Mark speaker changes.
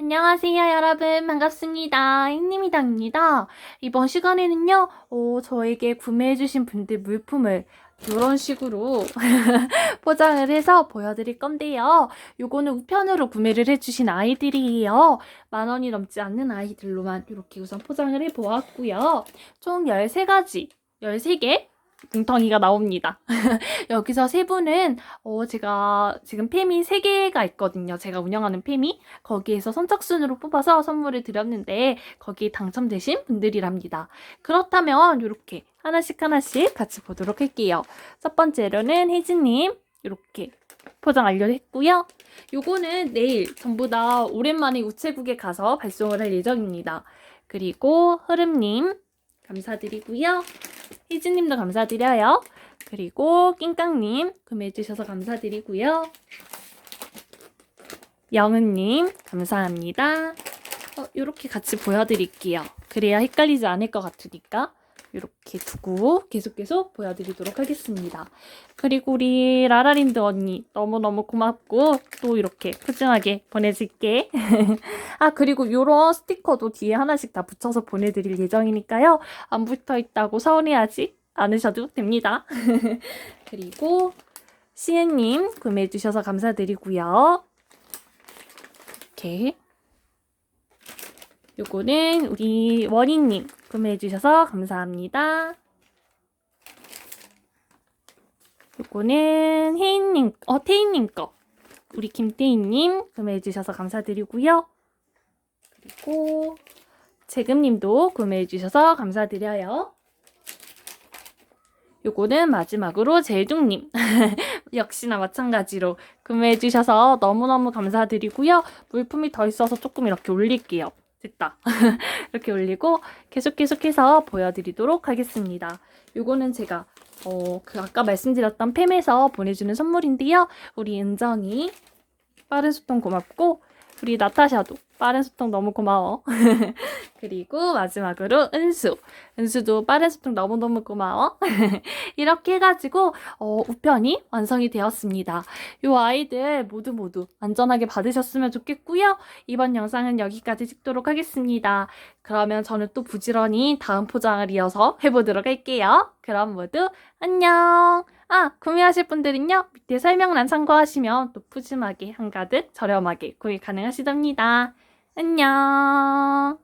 Speaker 1: 안녕하세요, 여러분. 반갑습니다. 잉님이당입니다. 이번 시간에는요, 어, 저에게 구매해주신 분들 물품을 이런 식으로 포장을 해서 보여드릴 건데요. 요거는 우편으로 구매를 해주신 아이들이에요. 만 원이 넘지 않는 아이들로만 이렇게 우선 포장을 해보았고요. 총 13가지, 13개 뭉텅이가 나옵니다. 여기서 세 분은 어, 제가 지금 팸이 3개가 있거든요. 제가 운영하는 팸이. 거기에서 선착순으로 뽑아서 선물을 드렸는데 거기에 당첨되신 분들이랍니다. 그렇다면 이렇게 하나씩 하나씩 같이 보도록 할게요. 첫 번째로는 혜진님 이렇게 포장 완료했고요. 요거는 내일 전부 다 오랜만에 우체국에 가서 발송을 할 예정입니다. 그리고 흐름님 감사드리고요. 희진님도 감사드려요. 그리고 낑깡님 구매해주셔서 감사드리고요. 영은님 감사합니다. 어, 이렇게 같이 보여드릴게요. 그래야 헷갈리지 않을 것 같으니까 이렇게 두고 계속 계속 보여드리도록 하겠습니다. 그리고 우리 라라린드 언니 너무너무 고맙고 또 이렇게 푸짐하게 보내줄게. 아 그리고 이런 스티커도 뒤에 하나씩 다 붙여서 보내드릴 예정이니까요. 안 붙어 있다고 서운해하지 않으셔도 됩니다. 그리고 시은님 구매해주셔서 감사드리고요. 이렇게 요거는 우리 원희님 구매해주셔서 감사합니다. 요거는 혜인님, 어, 태인님 거. 우리 김태인님 구매해주셔서 감사드리고요. 그리고 재금님도 구매해주셔서 감사드려요. 요거는 마지막으로 제둥님. 역시나 마찬가지로 구매해주셔서 너무너무 감사드리고요. 물품이 더 있어서 조금 이렇게 올릴게요. 됐다. 이렇게 올리고 계속 계속해서 보여드리도록 하겠습니다. 요거는 제가 어, 그 아까 말씀드렸던 팸에서 보내주는 선물인데요. 우리 은정이 빠른 소통 고맙고 우리 나타샤도 빠른 소통 너무 고마워. 그리고 마지막으로 은수. 은수도 빠른 소통 너무너무 고마워. 이렇게 해가지고 어, 우편이 완성이 되었습니다. 요 아이들 모두 모두 안전하게 받으셨으면 좋겠고요. 이번 영상은 여기까지 찍도록 하겠습니다. 그러면 저는 또 부지런히 다음 포장을 이어서 해보도록 할게요. 그럼 모두 안녕! 아, 구매하실 분들은요, 밑에 설명란 참고하시면 또 푸짐하게 한가득 저렴하게 구매 가능하시답니다. 안녕!